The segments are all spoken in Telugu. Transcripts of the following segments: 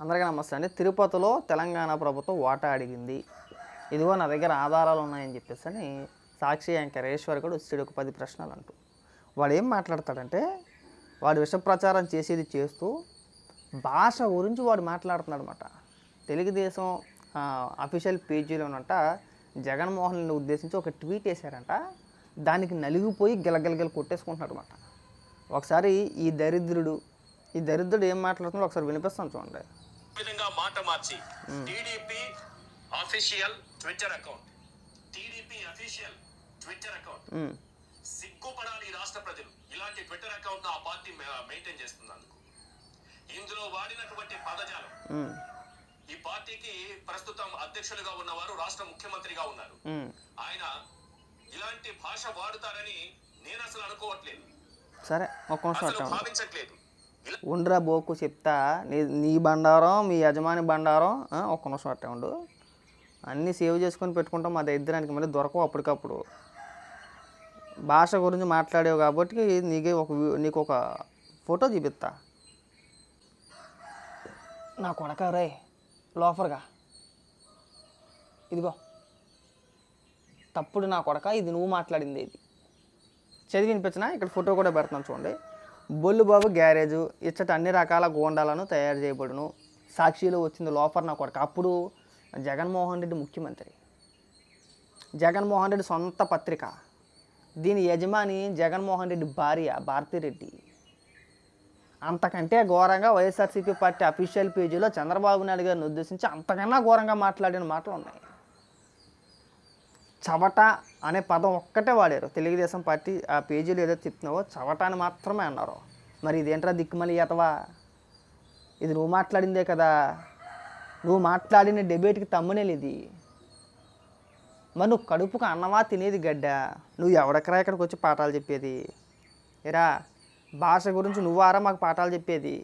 అందరికీ నమస్తే అండి. తిరుపతిలో తెలంగాణ ప్రభుత్వం వాటా అడిగింది. ఇదిగో నా దగ్గర ఆధారాలు ఉన్నాయని చెప్పేసి అని సాక్షి యాంకర్ ఈశ్వర్ వచ్చాడు ఒక పది ప్రశ్నలు అంటూ. వాడు ఏం మాట్లాడతాడంటే వాడు విష ప్రచారం చేసేది చేస్తూ భాష గురించి వాడు మాట్లాడుతున్నాడు అనమాట తెలుగుదేశం అఫీషియల్ పేజీలోనంట జగన్మోహన్ ఉద్దేశించి ఒక ట్వీట్ వేశారంట. దానికి నలిగిపోయి గిలగిలగిల కొట్టేసుకుంటున్నాడు అనమాట ఒకసారి ఈ దరిద్రుడు ఈ దరిద్రుడు ఏం మాట్లాడుతున్నాడో ఒకసారి వినిపిస్తాను చూడండి. విధంగా మాట మార్చి TDP official Twitter account TDP official Twitter account సిగ్గుపడాలి రాష్ట్ర ప్రజలు. ఇలాంటి ట్విట్టర్ అకౌంట్ ఆ పార్టీ మెయింటైన్ చేస్తున్నందుకు. ఇందులో వాడినటువంటి పదజాలం. ఈ పార్టీకి ప్రస్తుతం అధ్యక్షులుగా ఉన్నవారు రాష్ట్ర ముఖ్యమంత్రిగా ఉన్నారు. ఆయన ఇలాంటి భాష వాడుతారని నేను అసలు అనుకోవట్లేదు. సరే. భావించట్లేదు. ఉండ్రా బోకు చెప్తా. నీ నీ బండారం మీ యజమాని బండారం ఒక్క నిమిషం అట్టే ఉండు. అన్నీ సేవ్ చేసుకొని పెట్టుకుంటాం. మా దరిద్రానికి మళ్ళీ దొరకవు అప్పటికప్పుడు. భాష గురించి మాట్లాడేవు కాబట్టి నీకే ఒక నీకు ఒక ఫోటో చూపిస్తా. నా కొడక రే లోఫర్గా ఇదిగో. తప్పుడు నా కొడక ఇది నువ్వు మాట్లాడింది ఇది. చదివినిపించినా ఇక్కడ ఫోటో కూడా పెడతాను చూడండి. బొల్లుబాబు గ్యారేజు ఇచ్చట అన్ని రకాల గోండాలను తయారు చేయబడును. సాక్షిలో వచ్చింది లోఫర్ నా కొడుకు. అప్పుడు జగన్మోహన్ రెడ్డి ముఖ్యమంత్రి. జగన్మోహన్ రెడ్డి సొంత పత్రిక. దీని యజమాని జగన్మోహన్ రెడ్డి భార్య భారతిరెడ్డి. అంతకంటే ఘోరంగా వైఎస్ఆర్సీపీ పార్టీ అఫీషియల్ పేజీలో చంద్రబాబు నాయుడు గారిని ఉద్దేశించి అంతకన్నా ఘోరంగా మాట్లాడిన మాటలు ఉన్నాయి. చవట అనే పదం ఒక్కటే వాడారు. తెలుగుదేశం పార్టీ ఆ పేజీలు ఏదో చెప్తున్నావో చవట అని మాత్రమే అన్నారు. మరి ఇదేంట్రా దిక్కుమలి ఈతవా ఇది నువ్వు మాట్లాడిందే కదా? నువ్వు మాట్లాడిన డెబేట్కి తమ్మునేలు ఇది? మరి నువ్వు కడుపుకు అన్నమా తినేది గడ్డ? నువ్వు ఎవడకరా ఇక్కడికి వచ్చి పాఠాలు చెప్పేది? ఎరా భాష గురించి నువ్వారా మాకు పాఠాలు చెప్పేది?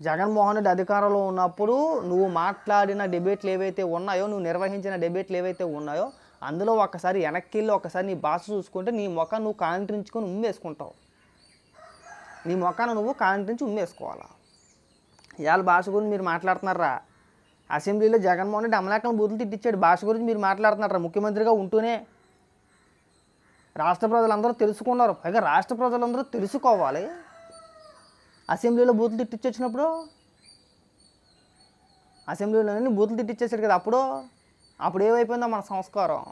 జగన్మోహన్ రెడ్డి అధికారంలో ఉన్నప్పుడు నువ్వు మాట్లాడిన డిబేట్లు ఏవైతే ఉన్నాయో నువ్వు నిర్వహించిన డిబేట్లు ఏవైతే ఉన్నాయో అందులో ఒక్కసారి వెనక్కి వెళ్ళి ఒకసారి నీ భాష చూసుకుంటే నీ ముఖం నువ్వు కాంట్రించుకొని ఉమ్మేసుకుంటావు. నీ ముఖాన్ని నువ్వు కాంట్రించి ఉమ్మేసుకోవాలా? ఇవాళ భాష గురించి మీరు మాట్లాడుతున్నారా? అసెంబ్లీలో జగన్మోహన్ రెడ్డి అమలాకం బూతులు తిట్టించాడు. భాష గురించి మీరు మాట్లాడుతున్నారా? ముఖ్యమంత్రిగా ఉంటూనే. రాష్ట్ర ప్రజలందరూ తెలుసుకున్నారు. పైగా రాష్ట్ర ప్రజలందరూ తెలుసుకోవాలి. అసెంబ్లీలో బూతులు తిట్టించొచ్చినప్పుడు అసెంబ్లీలోనే బూతులు తిట్టించేశారు కదా అప్పుడు? అప్పుడు ఏమైపోయిందో మన సంస్కారం.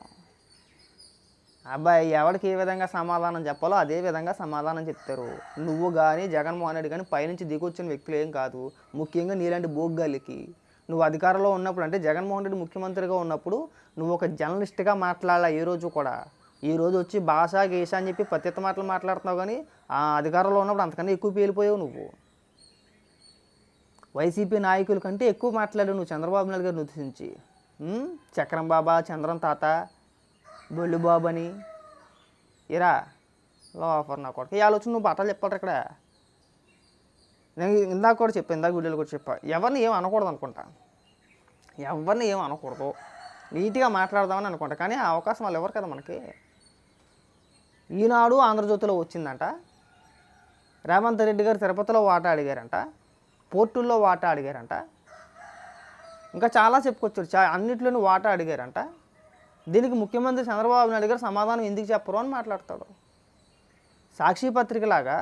అబ్బాయి ఎవరికి ఏ విధంగా సమాధానం చెప్పాలో అదే విధంగా సమాధానం చెప్తారు. నువ్వు కానీ జగన్మోహన్ రెడ్డి కానీ పైనుంచి దిగొచ్చిన వ్యక్తులు ఏం కాదు. ముఖ్యంగా నీలాంటి బోగ్గాలికి నువ్వు అధికారంలో ఉన్నప్పుడు అంటే జగన్మోహన్ రెడ్డి ముఖ్యమంత్రిగా ఉన్నప్పుడు నువ్వు ఒక జర్నలిస్ట్గా మాట్లాడాలి ఏ రోజు కూడా? ఈ రోజు వచ్చి భాష గీష అని చెప్పి ప్రత్యేక మాటలు మాట్లాడుతున్నావు కానీ ఆ అధికారంలో ఉన్నప్పుడు అంతకన్నా ఎక్కువ పేలిపోయావు నువ్వు. వైసీపీ నాయకుల కంటే ఎక్కువ మాట్లాడావు నువ్వు చంద్రబాబు నాయుడు గారిని ఉద్దేశించి. చక్రం బాబా చంద్రం తాత బొల్లు బాబు అని ఇరా లోఫర్ నా కొడుకు. ఇవాళ వచ్చి నువ్వు బట్టలు చెప్పాలి ఇక్కడ. నేను ఇందాక కూడా చెప్పాను ఇందాక వీడియోలో కూడా చెప్పా. ఎవరిని ఏం అనకూడదు అనుకుంటా. ఎవరిని ఏం అనకూడదు. నీట్గా మాట్లాడదామని అనుకుంటా. కానీ ఆ అవకాశం వాళ్ళు ఎవరు కదా మనకి? ఈనాడు ఆంధ్రజ్యోతిలో వచ్చిందంట. రేవంత్ రెడ్డి గారు తిరుపతిలో వాటా అడిగారంట. పోర్టుల్లో వాటా అడిగారంట. ఇంకా చాలా చెప్పుకొచ్చారు చా అన్నిట్లోనూ వాటా అడిగారంట. దీనికి ముఖ్యమంత్రి చంద్రబాబు నాయుడు గారు సమాధానం ఎందుకు చెప్పరు అని మాట్లాడతాడు. సాక్షి పత్రికలాగా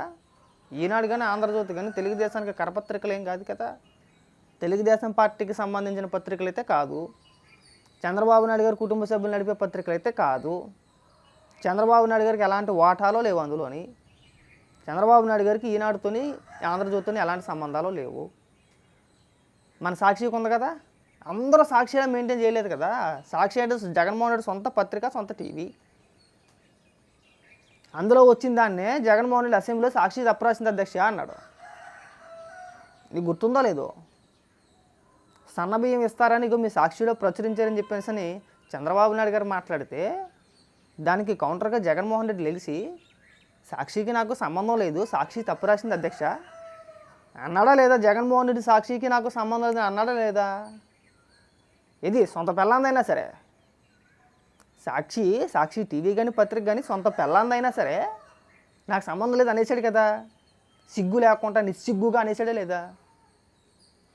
ఈనాడు కానీ ఆంధ్రజ్యోతి కానీ తెలుగుదేశానికి కరపత్రికలు ఏం కాదు కదా. తెలుగుదేశం పార్టీకి సంబంధించిన పత్రికలు అయితే కాదు. చంద్రబాబు నాయుడు గారు కుటుంబ సభ్యులు నడిపే పత్రికలు అయితే కాదు. చంద్రబాబు నాయుడు గారికి ఎలాంటి వాటాలో లేవు అందులోని. చంద్రబాబు నాయుడు గారికి ఈనాడుతోని ఆంధ్రజ్యోతిని ఎలాంటి సంబంధాలు లేవు. మన సాక్షికి ఉంది కదా. అందరూ సాక్షిగా మెయింటైన్ చేయలేదు కదా. సాక్షి అంటే జగన్మోహన్ రెడ్డి సొంత పత్రిక సొంత టీవీ. అందులో వచ్చిన దాన్నే జగన్మోహన్ రెడ్డి అసెంబ్లీలో సాక్షి తప్పరాసింది అధ్యక్ష అన్నాడు. నీకు గుర్తుందో లేదో? సన్నబియ్యం ఇస్తారని ఇక మీ సాక్షిలో ప్రచురించారని చెప్పేసి అని చంద్రబాబు నాయుడు గారు మాట్లాడితే దానికి కౌంటర్గా జగన్మోహన్ రెడ్డి లెగిసి సాక్షికి నాకు సంబంధం లేదు సాక్షి తప్పు రాసింది అధ్యక్ష. అన్నాడా లేదా? జగన్మోహన్ రెడ్డి సాక్షికి నాకు సంబంధం లేదు అన్నాడా లేదా? ఇది సొంత పెళ్ళాందైనా సరే. సాక్షి సాక్షి టీవీ కానీ పత్రిక కానీ సొంత పెళ్ళాందైనా సరే నాకు సంబంధం లేదు అనేసాడు కదా. సిగ్గు లేకుండా నిస్సిగ్గుగా అనేసాడే లేదా?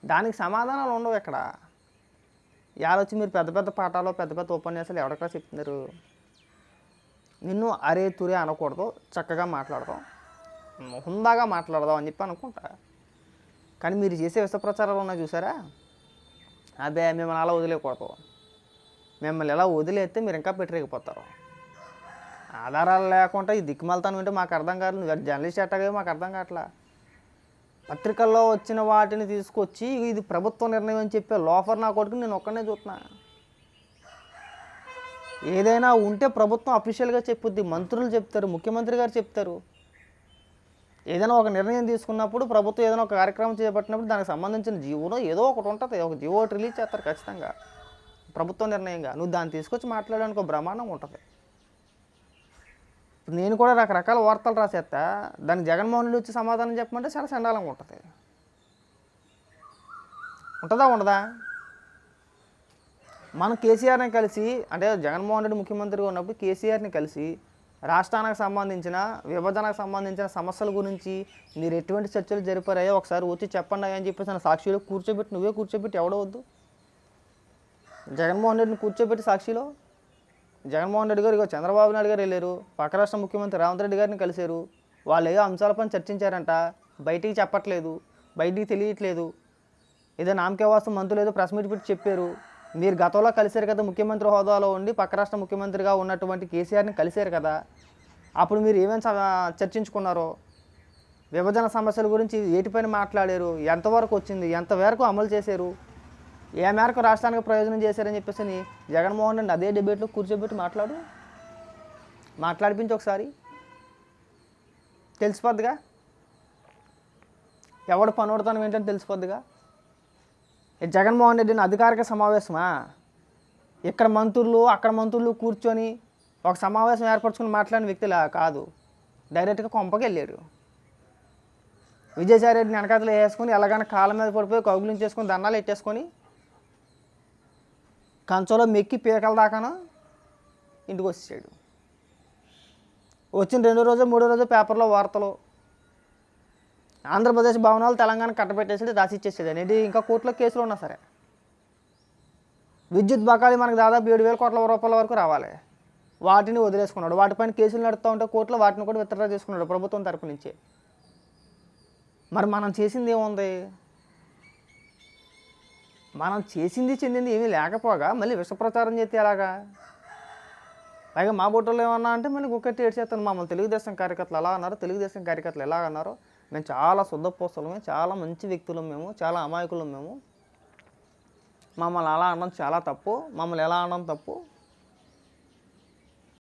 దానికి సమాధానాలు ఉండవు ఇక్కడ యాలొచ్చి మీరు పెద్ద పెద్ద పాఠాలు పెద్ద పెద్ద ఉపన్యాసాలు ఎవరిక్కడ చెప్తున్నారు? నిన్ను అరే తురే అనకూడదు చక్కగా మాట్లాడదాం హుందాగా మాట్లాడదాం అని చెప్పి అనుకుంటా. కానీ మీరు చేసే విష ప్రచారాలు ఉన్నాయి చూసారా? అదే మిమ్మల్ని అలా వదిలేయకూడదు. మిమ్మల్ని ఎలా వదిలేస్తే మీరు ఇంకా పెట్టరేకపోతారు ఆధారాలు లేకుండా ఈ దిక్కుమాలతాను వింటే మాకు అర్థం కాదు. నువ్వు జర్నలిస్ట్ ఎట్టగా మాకు అర్థం కావట్లా? పత్రికల్లో వచ్చిన వాటిని తీసుకొచ్చి ఇది ప్రభుత్వ నిర్ణయం అని చెప్పే లోఫర్ నా కొడుకు నేను ఒక్కనే చూస్తున్నా. ఏదైనా ఉంటే ప్రభుత్వం అఫీషియల్గా చెప్పుద్ది. మంత్రులు చెప్తారు ముఖ్యమంత్రి గారు చెప్తారు. ఏదైనా ఒక నిర్ణయం తీసుకున్నప్పుడు ప్రభుత్వం ఏదైనా ఒక కార్యక్రమం చేపట్టినప్పుడు దానికి సంబంధించిన జీవోలో ఏదో ఒకటి ఉంటుంది. ఒక జీవో ఒకటి రిలీజ్ చేస్తారు ఖచ్చితంగా. ప్రభుత్వ నిర్ణయంగా. నువ్వు దాన్ని తీసుకొచ్చి మాట్లాడడానికి ఒక బ్రహ్మాండం ఉంటుంది. నేను కూడా రకరకాల వార్తలు రాసేస్తా దానికి జగన్మోహన్ రెడ్డి వచ్చి సమాధానం చెప్పమంటే చాలా చండాలంగా ఉంటుంది. ఉంటుందా ఉండదా? మనం కేసీఆర్ని కలిసి అంటే జగన్మోహన్ రెడ్డి ముఖ్యమంత్రిగా ఉన్నప్పుడు కేసీఆర్ని కలిసి రాష్ట్రానికి సంబంధించిన విభజనకు సంబంధించిన సమస్యల గురించి మీరు ఎటువంటి చర్చలు జరిపారో ఒకసారి వచ్చి చెప్పండి అని చెప్పేసి నా సాక్షిలో కూర్చోబెట్టి నువ్వే కూర్చోబెట్టి ఎవడవద్దు జగన్మోహన్ రెడ్డిని కూర్చోబెట్టి సాక్షిలో? జగన్మోహన్ రెడ్డి గారు ఇగో చంద్రబాబు నాయుడు గారు వెళ్ళారు పక్క రాష్ట్ర ముఖ్యమంత్రి రేవంత్ రెడ్డి గారిని కలిశారు. వాళ్ళు ఏదో అంశాలపైన చర్చించారంట బయటికి చెప్పట్లేదు బయటికి తెలియట్లేదు. ఏదో నామకే వాస్తవం మంత్రులు ఏదో ప్రెస్ మీట్ పెట్టి చెప్పారు. మీరు గతంలో కలిశారు కదా ముఖ్యమంత్రి హోదాలో ఉండి పక్క రాష్ట్ర ముఖ్యమంత్రిగా ఉన్నటువంటి కేసీఆర్ని కలిశారు కదా అప్పుడు మీరు ఏమేమి చర్చించుకున్నారో? విభజన సమస్యల గురించి ఏటిపైన మాట్లాడారు? ఎంతవరకు వచ్చింది? ఎంతవరకు అమలు చేశారు? ఏ మేరకు రాష్ట్రానికి ప్రయోజనం చేశారని చెప్పేసి జగన్మోహన్ రెడ్డి అదే డిబేట్లో కూర్చోబెట్టి మాట్లాడు. మాట్లాడిపించి ఒకసారి. తెలిసిపోద్దిగా? ఎవడు పనుడుతాను ఏంటని తెలిసిపోద్దిగా? జగన్మోహన్ రెడ్డిని అధికారిక సమావేశమా? ఇక్కడ మంత్రులు అక్కడ మంత్రులు కూర్చొని ఒక సమావేశం ఏర్పరచుకుని మాట్లాడిన వ్యక్తిలా కాదు. డైరెక్ట్గా కొంపకి వెళ్ళాడు విజయసాయి రెడ్డిని వెనకాతలు వేసుకొని ఎలాగైనా కాళ్ళ మీద పడిపోయి కౌగులించేసుకొని దండాలు ఎట్టేసుకొని కంచంలో మెక్కి పీకల దాకాను ఇంటికి వచ్చేసాడు వచ్చిన రెండో రోజు మూడో రోజు పేపర్లో వార్తలు ఆంధ్రప్రదేశ్ భవనాలు తెలంగాణ కట్టబెట్టేసాడు రాసిచ్చేసేది అనేది ఇంకా కోర్టులో కేసులు ఉన్నా సరే. విద్యుత్ బకాయి మనకు దాదాపు ఏడు వేల కోట్ల రూపాయల వరకు రావాలి. వాటిని వదిలేసుకున్నాడు. వాటిపైన కేసులు నడుస్తూ ఉంటే కోర్టులో వాటిని కూడా విత్డ్రా చేసుకున్నాడు ప్రభుత్వం తరపు నుంచి. మరి మనం చేసింది ఏముంది? మనం చేసింది చెందింది ఏమీ లేకపోగా మళ్ళీ విషప్రచారం చేస్తే ఎలాగా? పైగా మా బొట్టలో ఏమన్నా అంటే మళ్ళీ ఒక్కటి ఏడ్చేస్తాను. మమ్మల్ని తెలుగుదేశం కార్యకర్తలు అలా అన్నారు. తెలుగుదేశం కార్యకర్తలు ఎలా అన్నారో మేము చాలా శుద్ధపోస్తలమే చాలా మంచి వ్యక్తులం మేము చాలా అమాయకులం మేము. మమ్మల్ని అలా అనడం చాలా తప్పు మమ్మల్ని ఎలా అనడం తప్పు